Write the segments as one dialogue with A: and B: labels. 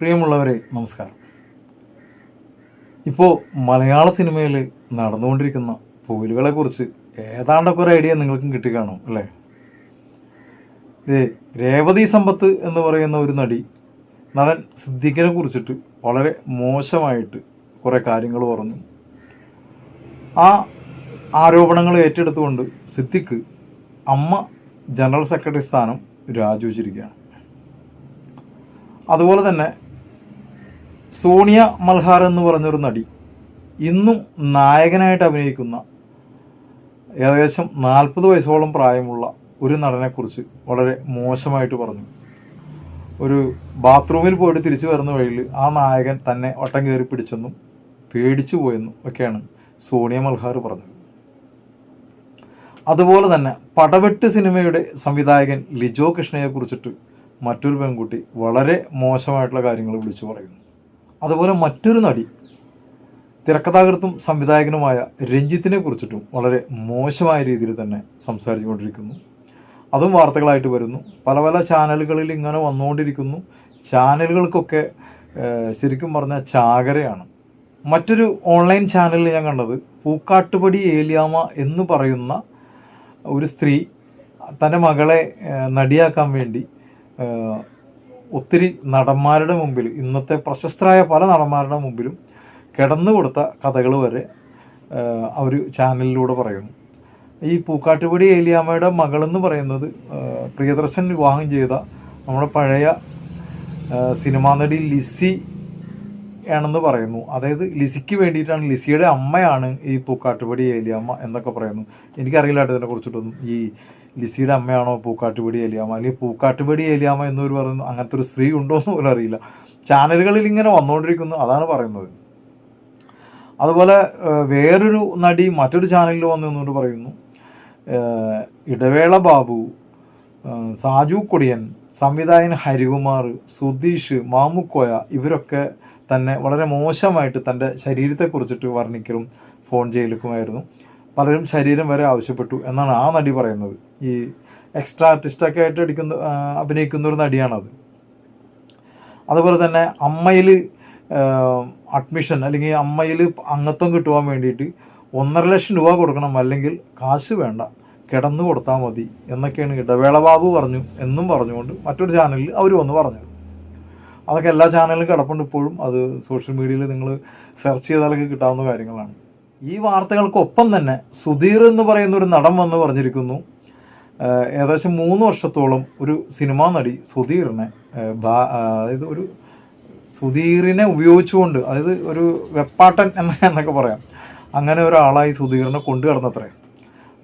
A: പ്രിയമുള്ളവരെ നമസ്കാരം. ഇപ്പോൾ മലയാള സിനിമയിൽ നടന്നുകൊണ്ടിരിക്കുന്ന പോലുകളെക്കുറിച്ച് കുറിച്ച് ഏതാണ്ടൊക്കെ ഒരു ഐഡിയ നിങ്ങൾക്കും കിട്ടി കാണും അല്ലേ? ഇത് രേവതി സമ്പത്ത് എന്ന് പറയുന്ന ഒരു നടി നടൻ സിദ്ദിഖിനെ കുറിച്ചിട്ട് വളരെ മോശമായിട്ട് കുറേ കാര്യങ്ങൾ പറഞ്ഞു. ആ ആരോപണങ്ങൾ ഏറ്റെടുത്തുകൊണ്ട് സിദ്ദിഖ് അമ്മ ജനറൽ സെക്രട്ടറി സ്ഥാനം രാജിവെച്ചിരിക്കുകയാണ്. അതുപോലെ തന്നെ സോണിയ മൽഹാർ എന്ന് പറഞ്ഞൊരു നടി. ഇന്നും നായകനായിട്ട് അഭിനയിക്കുന്ന ഏകദേശം നാൽപ്പത് വയസ്സോളം പ്രായമുള്ള ഒരു നടനെക്കുറിച്ച് വളരെ മോശമായിട്ട് പറഞ്ഞു. ഒരു ബാത്റൂമിൽ പോയിട്ട് തിരിച്ചു വരുന്ന വഴിയിൽ ആ നായകൻ തന്നെ ഒട്ടം കയറി പിടിച്ചെന്നും പേടിച്ചു പോയെന്നും ഒക്കെയാണ് സോണിയ മൽഹാർ പറഞ്ഞത്. അതുപോലെ തന്നെ പടവെട്ട് സിനിമയുടെ സംവിധായകൻ ലിജോ കൃഷ്ണയെ കുറിച്ചിട്ട് മറ്റൊരു പെൺകുട്ടി വളരെ മോശമായിട്ടുള്ള കാര്യങ്ങൾ വിളിച്ചു പറയുന്നു. അതുപോലെ മറ്റൊരു നടി തിരക്കഥാകൃത്തും സംവിധായകനുമായ രഞ്ജിത്തിനെ കുറിച്ചിട്ടും വളരെ മോശമായ രീതിയിൽ തന്നെ സംസാരിച്ചുകൊണ്ടിരിക്കുന്നു. അതും വാർത്തകളായിട്ട് വരുന്നു. പല പല ചാനലുകളിൽ ഇങ്ങനെ വന്നുകൊണ്ടിരിക്കുന്നു. ചാനലുകൾക്കൊക്കെ ശരിക്കും പറഞ്ഞാൽ ചാകരയാണ്. മറ്റൊരു ഓൺലൈൻ ചാനലിൽ ഞാൻ കണ്ടത് പൂക്കാട്ടുപടി ഏലിയാമ എന്ന് പറയുന്ന ഒരു സ്ത്രീ തന്റെ മകളെ നടിയാക്കാൻ വേണ്ടി ഒത്തിരി നടന്മാരുടെ മുമ്പിൽ ഇന്നത്തെ പ്രശസ്തരായ പല നടന്മാരുടെ മുമ്പിലും കിടന്നു കൊടുത്ത കഥകൾ വരെ അവർ ചാനലിലൂടെ പറയുന്നു. ഈ പൂക്കാട്ടുപടി ഏലിയാമ്മയുടെ മകളെന്ന് പറയുന്നത് പ്രിയദർശൻ വിവാഹം ചെയ്ത നമ്മുടെ പഴയ സിനിമാ നടി ലിസി ആണെന്ന് പറയുന്നു. അതായത് ലിസിക്ക് വേണ്ടിയിട്ടാണ്. ലിസിയുടെ അമ്മയാണ് ഈ പൂക്കാട്ടുപടി ഏലിയാമ്മ എന്നൊക്കെ പറയുന്നു. എനിക്കറിയില്ല ഇതിനെ കുറിച്ചിട്ടൊന്നും. ഈ ലിസിയുടെ അമ്മയാണോ പൂക്കാട്ടുപടി ഏലിയാമ്മ അല്ലെങ്കിൽ പൂക്കാട്ടുപടി ഏലിയാമ്മ എന്നൊരു പറയുന്നു അങ്ങനത്തെ ഒരു സ്ത്രീ ഉണ്ടോ എന്ന് പോലും അറിയില്ല. ചാനലുകളിൽ ഇങ്ങനെ വന്നുകൊണ്ടിരിക്കുന്നു അതാണ് പറയുന്നത്. അതുപോലെ വേറൊരു നടി മറ്റൊരു ചാനലിൽ വന്നു എന്നുകൊണ്ട് പറയുന്നു. ഇടവേള ബാബു സാജു കൊടിയൻ സംവിധായകൻ ഹരികുമാർ സുധീഷ് മാമുക്കോയ ഇവരൊക്കെ തന്നെ വളരെ മോശമായിട്ട് തന്റെ ശരീരത്തെക്കുറിച്ചിട്ട് വർണിക്കലും ഫോൺ ചെയ്യലുക്കുമായിരുന്നു പലരും ശരീരം വരെ ആവശ്യപ്പെട്ടു എന്നാണ് ആ നടി പറയുന്നത്. ഈ എക്സ്ട്രാ ആർട്ടിസ്റ്റൊക്കെ ആയിട്ട് അടിക്കുന്ന അഭിനയിക്കുന്ന ഒരു നടിയാണത്. അതുപോലെ തന്നെ അമ്മയിൽ അഡ്മിഷൻ അല്ലെങ്കിൽ അമ്മയിൽ അംഗത്വം കിട്ടുവാൻ വേണ്ടിയിട്ട് ഒന്നര ലക്ഷം രൂപ കൊടുക്കണം അല്ലെങ്കിൽ കാശ് വേണ്ട കിടന്നു കൊടുത്താൽ മതി എന്നൊക്കെയാണ് ഇടവേള ബാബു പറഞ്ഞു എന്നും പറഞ്ഞുകൊണ്ട് മറ്റൊരു ചാനലിൽ അവർ വന്ന് പറഞ്ഞത്. അതൊക്കെ എല്ലാ ചാനലിലും കിടപ്പുണ്ട് ഇപ്പോഴും. അത് സോഷ്യൽ മീഡിയയിൽ നിങ്ങൾ സെർച്ച് ചെയ്താലൊക്കെ കിട്ടാവുന്ന കാര്യങ്ങളാണ്. ഈ വാർത്തകൾക്കൊപ്പം തന്നെ സുധീർ എന്ന് പറയുന്ന ഒരു നടൻ വന്ന് പറഞ്ഞിരിക്കുന്നു. ഏകദേശം മൂന്ന് വർഷത്തോളം ഒരു സിനിമാ നടി സുധീറിനെ അതായത് ഒരു സുധീറിനെ ഉപയോഗിച്ചുകൊണ്ട് അതായത് ഒരു വെപ്പാട്ടൻ എന്ന എന്നൊക്കെ പറയാം. അങ്ങനെ ഒരാളായി സുധീറിനെ കൊണ്ടു കിടന്നത്രേ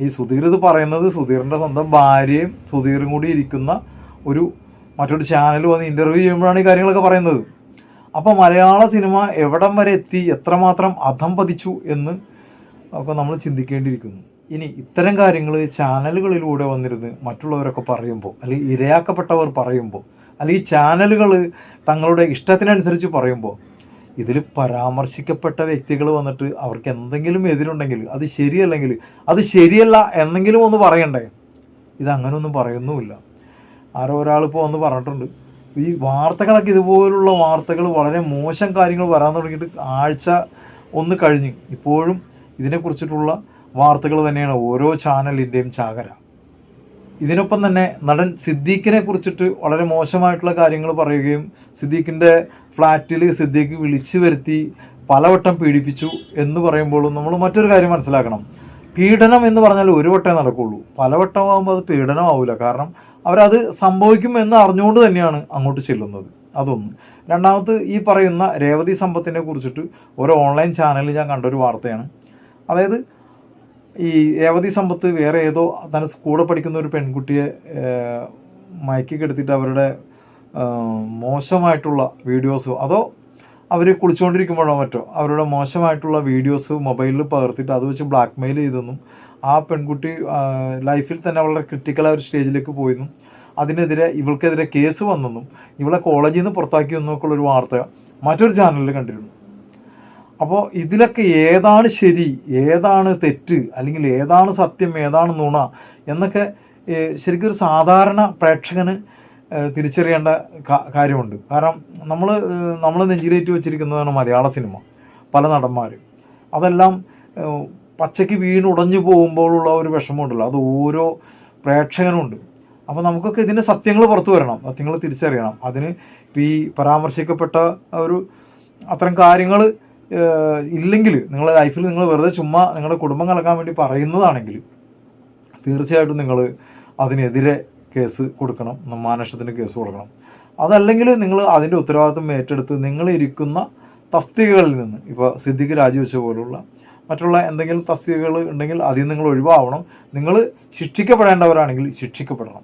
A: ഈ സുധീർ ഇത് പറയുന്നത് സുധീറിന്റെ സ്വന്തം ഭാര്യയും സുധീറും കൂടി ഇരിക്കുന്ന ഒരു മറ്റൊരു ചാനൽ വന്ന് ഇന്റർവ്യൂ ചെയ്യുമ്പോഴാണ് ഈ കാര്യങ്ങളൊക്കെ പറയുന്നത്. അപ്പോൾ മലയാള സിനിമ എവിടം വരെ എത്തി എത്രമാത്രം അധം പതിച്ചു എന്ന് ഒക്കെ നമ്മൾ ചിന്തിക്കേണ്ടിയിരിക്കുന്നു. ഇനി ഇത്തരം കാര്യങ്ങൾ ചാനലുകളിലൂടെ വന്നിരുന്ന് മറ്റുള്ളവരൊക്കെ പറയുമ്പോൾ അല്ലെങ്കിൽ ഇരയാക്കപ്പെട്ടവർ പറയുമ്പോൾ അല്ലെങ്കിൽ ചാനലുകൾ തങ്ങളുടെ ഇഷ്ടത്തിനനുസരിച്ച് പറയുമ്പോൾ ഇതിൽ പരാമർശിക്കപ്പെട്ട വ്യക്തികൾ വന്നിട്ട് അവർക്ക് എന്തെങ്കിലും എതിരുണ്ടെങ്കിൽ അത് ശരിയല്ലെങ്കിൽ അത് ശരിയല്ല എന്നെങ്കിലും ഒന്ന് പറയണ്ടേ? ഇത് അങ്ങനെയൊന്നും പറയുന്നുമില്ല. ആരോ ഒരാളിപ്പോൾ വന്ന് പറഞ്ഞിട്ടുണ്ട്. ഈ വാർത്തകളൊക്കെ ഇതുപോലുള്ള വാർത്തകൾ വളരെ മോശം കാര്യങ്ങൾ വരാൻ തുടങ്ങിയിട്ട് ആഴ്ച ഒന്ന് കഴിഞ്ഞ് ഇപ്പോഴും ഇതിനെക്കുറിച്ചിട്ടുള്ള വാർത്തകൾ തന്നെയാണ് ഓരോ ചാനലിന്റെയും ചാകര. ഇതിനൊപ്പം തന്നെ നടൻ സിദ്ദീഖിനെ കുറിച്ചിട്ട് വളരെ മോശമായിട്ടുള്ള കാര്യങ്ങൾ പറയുകയും സിദ്ദീഖിന്റെ ഫ്ലാറ്റിൽ സിദ്ദീഖ് വിളിച്ചു വരുത്തി പലവട്ടം പീഡിപ്പിച്ചു എന്ന് പറയുമ്പോഴും നമ്മൾ മറ്റൊരു കാര്യം മനസ്സിലാക്കണം. പീഡനം എന്ന് പറഞ്ഞാൽ ഒരു വട്ടമേ നടക്കുള്ളൂ. പലവട്ടമാകുമ്പോൾ അത് പീഡനമാവില്ല കാരണം അവരത് സംഭവിക്കും എന്ന് അറിഞ്ഞുകൊണ്ട് തന്നെയാണ് അങ്ങോട്ട് ചെല്ലുന്നത്. അതൊന്ന്. രണ്ടാമത് ഈ പറയുന്ന രേവതി സമ്പത്തിനെ കുറിച്ചിട്ട് ഒരു ഓൺലൈൻ ചാനലിൽ ഞാൻ കണ്ടൊരു വാർത്തയാണ്. അതായത് ഈ രേവതി സമ്പത്ത് വേറെ ഏതോ തന്നെ കൂടെ പഠിക്കുന്ന ഒരു പെൺകുട്ടിയെ മയക്കി കെടുത്തിട്ട് അവരുടെ മോശമായിട്ടുള്ള വീഡിയോസോ അതോ അവർ കുളിച്ചുകൊണ്ടിരിക്കുമ്പോഴോ മറ്റോ അവരുടെ മോശമായിട്ടുള്ള വീഡിയോസ് മൊബൈലിൽ പകർത്തിയിട്ട് അത് വെച്ച് ബ്ലാക്ക് മെയിൽ ചെയ്തെന്നും ആ പെൺകുട്ടി ലൈഫിൽ തന്നെ വളരെ ക്രിട്ടിക്കലായ ഒരു സ്റ്റേജിലേക്ക് പോയെന്നും അതിനെതിരെ ഇവൾക്കെതിരെ കേസ് വന്നെന്നും ഇവളെ കോളേജിൽ നിന്ന് പുറത്താക്കി എന്നൊക്കെയുള്ള ഒരു വാർത്ത മറ്റൊരു ചാനലിൽ കണ്ടിരുന്നു. അപ്പോൾ ഇതിലൊക്കെ ഏതാണ് ശരി ഏതാണ് തെറ്റ് അല്ലെങ്കിൽ ഏതാണ് സത്യം ഏതാണ് നുണ എന്നൊക്കെ ശരിക്കും സാധാരണ പ്രേക്ഷകന് തിരിച്ചറിയേണ്ട കാര്യമുണ്ട്. കാരണം നമ്മൾ നമ്മൾ നെഞ്ചിലേറ്റ് വെച്ചിരിക്കുന്നതാണ് മലയാള സിനിമ പല നടന്മാരും. അതെല്ലാം പച്ചയ്ക്ക് വീണുടഞ്ഞു പോകുമ്പോഴുള്ള ഒരു വിഷമമുണ്ടല്ലോ. അത് ഓരോ പ്രേക്ഷകനുണ്ട്. അപ്പോൾ നമുക്കൊക്കെ ഇതിന്റെ സത്യങ്ങൾ പുറത്തു വരണം. സത്യങ്ങൾ തിരിച്ചറിയണം. അതിന് ഇപ്പോൾ ഈ പരാമർശിക്കപ്പെട്ട ഒരു അത്തരം കാര്യങ്ങൾ ഇല്ലെങ്കിൽ നിങ്ങളുടെ ലൈഫിൽ നിങ്ങൾ വെറുതെ ചുമ്മാ നിങ്ങളുടെ കുടുംബം കലക്കാൻ വേണ്ടി പറയുന്നതാണെങ്കിൽ തീർച്ചയായിട്ടും നിങ്ങൾ അതിനെതിരെ കേസ് കൊടുക്കണം മാനഷ്ടത്തിന് കേസ് കൊടുക്കണം. അതല്ലെങ്കിൽ നിങ്ങൾ അതിന്റെ ഉത്തരവാദിത്വം ഏറ്റെടുത്ത് നിങ്ങൾ ഇരിക്കുന്ന തസ്തികകളിൽ നിന്ന് ഇപ്പോൾ സിദ്ദിഖ് രാജിവെച്ച പോലുള്ള മറ്റുള്ള എന്തെങ്കിലും തസ്തികകൾ ഉണ്ടെങ്കിൽ അതിൽ നിങ്ങൾ ഒഴിവാവണം. നിങ്ങൾ ശിക്ഷിക്കപ്പെടേണ്ടവരാണെങ്കിൽ ശിക്ഷിക്കപ്പെടണം.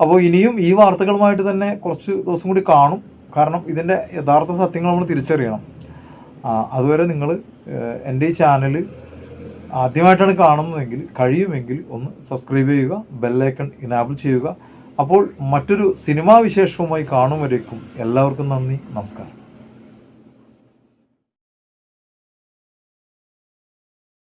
A: അപ്പോൾ ഇനിയും ഈ വാർത്തകളുമായിട്ട് തന്നെ കുറച്ച് ദിവസം കൂടി കാണും. കാരണം ഇതിന്റെ യഥാർത്ഥ സത്യങ്ങൾ നമ്മൾ തിരിച്ചറിയണം. അതുവരെ നിങ്ങൾ എന്റെ ഈ ചാനൽ ആദ്യമായിട്ടാണ് കാണുന്നതെങ്കിൽ കഴിയുമെങ്കിൽ ഒന്ന് സബ്സ്ക്രൈബ് ചെയ്യുക ബെല്ലൈക്കൺ ഇനാബിൾ ചെയ്യുക. അപ്പോൾ മറ്റൊരു സിനിമാ വിശേഷവുമായി കാണും എല്ലാവർക്കും നന്ദി നമസ്കാരം.